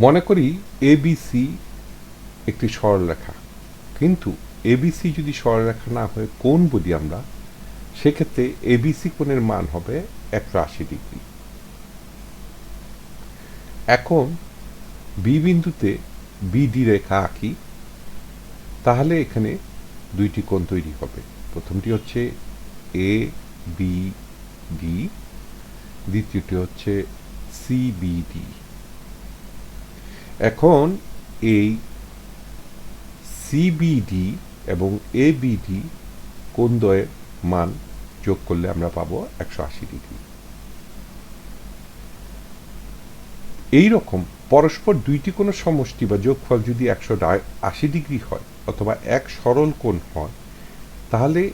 মনে করি এবিসি একটি সরলরেখা। কিন্তু এবিসি যদি সরলরেখা না হয়ে কোন বলি আমরা, সেক্ষেত্রে এবিসি কোণের মান হবে একশো আশি ডিগ্রি। এখন বি বিন্দুতে বিডি রেখা আঁকি, তাহলে এখানে দুইটি কোণ তৈরি হবে। প্রথমটি হচ্ছে এ বি ডি দ্বিতীয়টি হচ্ছে সিবিডি এখন এই সিবিডি এবং এবিডি কোণদ্বয়ের মান যোগ করলে আমরা পাবো একশো আশি ডিগ্রি? এইরকম পরস্পর দুইটি কোনো সমষ্টি বা যোগফল যদি একশো আশি ডিগ্রি হয় অথবা এক সরল কোণ হয়, তাহলে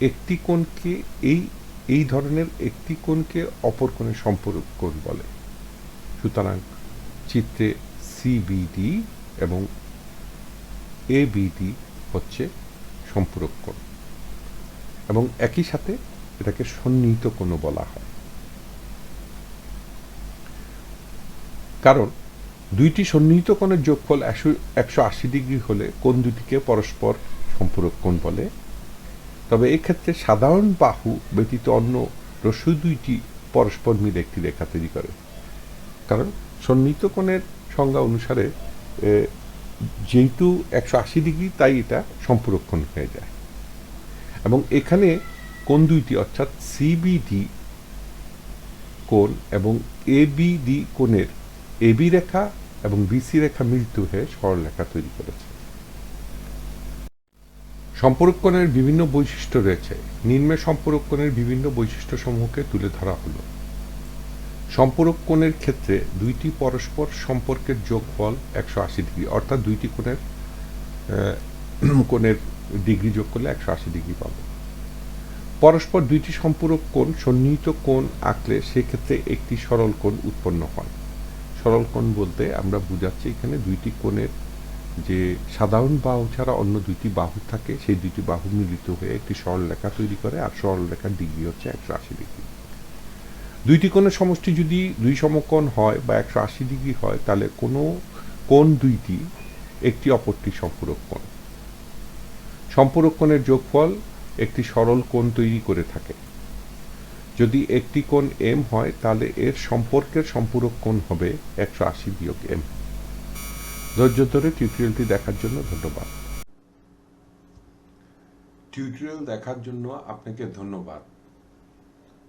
একটি কোণকে এই এই ধরনের একটি কোণকে অপর কোণের সম্পর্ক কোণ বলে। সুতরাং চিত্রে সিবিডি এবং এবিডি হচ্ছে সম্পূরক কোণ এবং একই সাথে এটাকে সন্নিহিত কোণও বলা হয়। কারণ দুইটি সন্নিহিত কোণের যোগফল একশো একশো আশি ডিগ্রি হলে কোণ দুটিকে পরস্পর সম্পূরক কোণ বলে। তবে এক্ষেত্রে সাধারণ বাহু ব্যতীত অন্য রস্যু দুইটি পরস্পর মিলে একটি রেখা তৈরি করে। কারণ সন্নিহিত কোণের সংজ্ঞা অনুসারে যেহেতু একশো আশি ডিগ্রি, তাই এটা সম্পূরক কোণ হয়ে যায়। এবং এখানে কোণ দুইটি? অর্থাৎ সিবিডি কোণ এবং এবিডি কোণের এবি রেখা এবং বিসি রেখা মিলিত হয়ে সরলরেখা তৈরি করেছে। সম্পর্কণের বিভিন্ন বৈশিষ্ট্য রয়েছে। নিম্নে সম্পর্কণের বিভিন্ন বৈশিষ্ট্য সমূহকে তুলে ধরা হলো। সম্পূরক কোণের ক্ষেত্রে দুইটি পরস্পর সম্পর্কের যোগফল একশো আশি ডিগ্রি, অর্থাৎ দুইটি কোণের কোণের ডিগ্রি যোগ করলে একশো আশি ডিগ্রি পাব। পরস্পর দুইটি সম্পূরক কোণ, সন্নিহিত কোণ আঁকলে সেক্ষেত্রে একটি সরল কোণ উৎপন্ন হয়। সরল কোণ বলতে আমরা বুঝাচ্ছি এখানে দুইটি কোণের যে সাধারণ বাহু ছাড়া অন্য দুইটি বাহু থাকে, সেই দুইটি বাহু মিলিত হয়ে একটি সরল রেখা তৈরি করে, আর সরল রেখার ডিগ্রি হচ্ছে একশো আশি ডিগ্রি। দুইটি কোণের সমষ্টি যদি দুই সমকোণ হয় বা একশো আশি ডিগ্রি হয়, তাহলে কোনো কোণ দুইটি একটি অপরটি সম্পূরক কোণ। সম্পূরক কোণের যোগফল একটি সরল কোণ তৈরি করে থাকে। যদি একটি কোণ এম হয়, তাহলে এর সম্পর্কের সম্পূরক কোণ হবে একশো আশি বিয়োগ এম ধৈর্য ধরে টিউটোরিয়ালটি দেখার জন্য ধন্যবাদ। টিউটোরিয়াল দেখার জন্য আপনাকে ধন্যবাদ।